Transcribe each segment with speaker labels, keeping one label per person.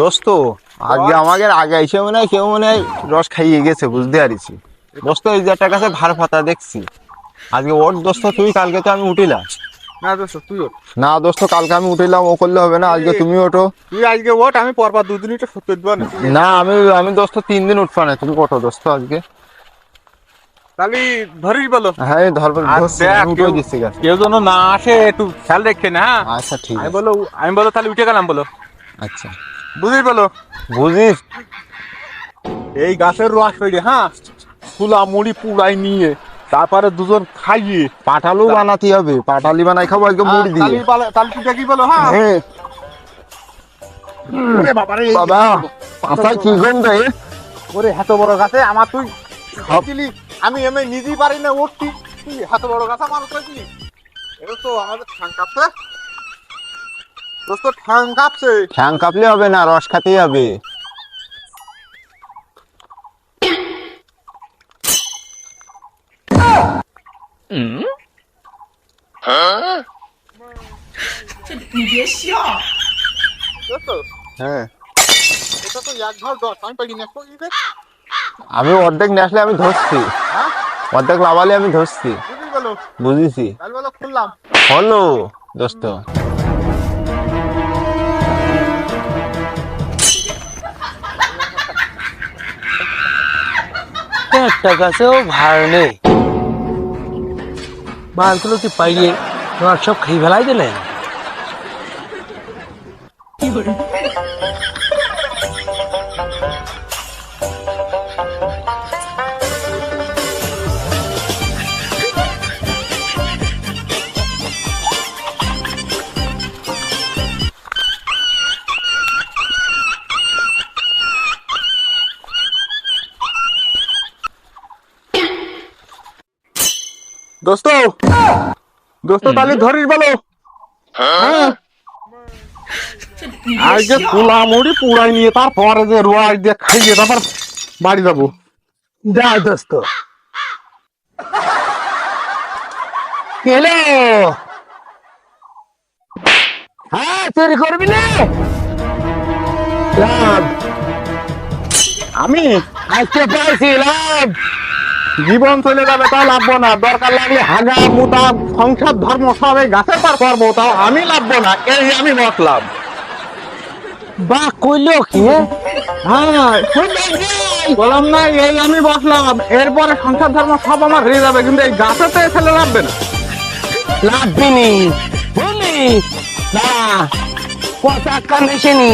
Speaker 1: দোস্ত আগে আমাদের আগে এসে মনে হয় কেউ মনে হয় রস খাইয়ে গেছে বুঝতে পারিছি। দোস্ত এই যে একটা কাছে ভার পাতা দেখছি। আজকে ওর দোস্ত তুই কালকে তো আমি উঠিলাম
Speaker 2: না দোস্ত তুই ওঠ।
Speaker 1: না দোস্ত কালকে আমি উঠিলাম ও করলে হবে না আজকে তুমি ওঠো।
Speaker 2: তুই আজকে ওঠ আমি পরপর দুদিন একটু সত্যি দেবো না।
Speaker 1: না আমি আমি দোস্ত তিন দিন উঠবা না তুমি ওঠো দোস্ত আজকে।
Speaker 2: তাহলে ধরিস বলো।
Speaker 1: হ্যাঁ ধরবে উঠে দিচ্ছি
Speaker 2: কেউ যেন না আসে একটু খেয়াল রেখে না হ্যাঁ?
Speaker 1: আচ্ছা ঠিক
Speaker 2: আমি
Speaker 1: আছে।
Speaker 2: বলো আমি বলো তাহলে উঠে গেলাম বলো।
Speaker 1: আচ্ছা।
Speaker 2: বুঝিস বলো?
Speaker 1: বুঝিস?
Speaker 2: এই গাছের রস পেড়ে হ্যাঁ? ফুলা মুড়ি পুড়াই নিয়ে তারপরে দুজন খাইয়ে।
Speaker 1: পাঠালু বানাতে হবে। পাঠালি বানাই খাব আজকে মুড়ি দিয়ে।
Speaker 2: তাহলে তুই কি বলো হ্যাঁ?
Speaker 1: হ্যাঁ। বাবা পাতায় কি গন্ধ?
Speaker 2: ওরে এত বড় গাছে আমার তুই আমি এমনি নিজেই পারি না উঠতি তুই এত বড় গাছ আমার এটা তো আমাদের দোস্ত ঠাং কাঁপছে।
Speaker 1: ঠ্যাং কাঁপলে হবে না রস খাতেই হবে। হ্যাঁ।
Speaker 2: আমি
Speaker 1: অর্ধেক নেসলে আমি ধরছি।
Speaker 2: হ্যাঁ?
Speaker 1: অর্ধেক লাভালে আমি ধরছি। বুঝেছি। হলো দোস্ত।
Speaker 3: একটা গাছেও ভার নেই। মালগুলো কি পাইয়ে তোমার সব খেয়ে ফেলাই দিলেন।
Speaker 2: দোস্ত। দোস্ত তাহলে ধরিস বলো। হ্যাঁ। আজকে কুলা মুড়ি নিয়ে তারপরে যে রোয়া দিয়ে খাইয়ে তারপর বাড়ি যাব।
Speaker 3: যা দোস্ত। হ্যাঁ চুরি করবি না?
Speaker 2: আমি
Speaker 3: আজকে পাইছি লাভ।
Speaker 2: জীবন চলে যাবে তাও লাভবো না। দরকার লাগলে হাগা মুতা সংসার ধর্ম সব এই গাছের পার করব তাও আমি লাভবো না এই আমি বসলাম
Speaker 3: বা কইলো কি
Speaker 2: হ্যাঁ বললাম না এই আমি বসলাম এরপরে সংসার ধর্ম সব আমার হয়ে যাবে কিন্তু এই গাছেতে ছেলে লাভবে না।
Speaker 3: লাভবিনি বলি না কথা কানেছেনি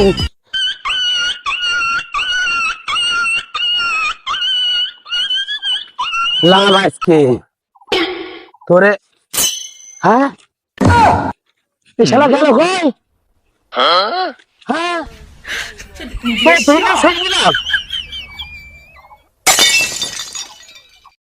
Speaker 3: লাভ আজকে। তোরে হ্যাঁ? এই শালা গেল কই? হ্যাঁ? হ্যাঁ? তুই না শুনবি না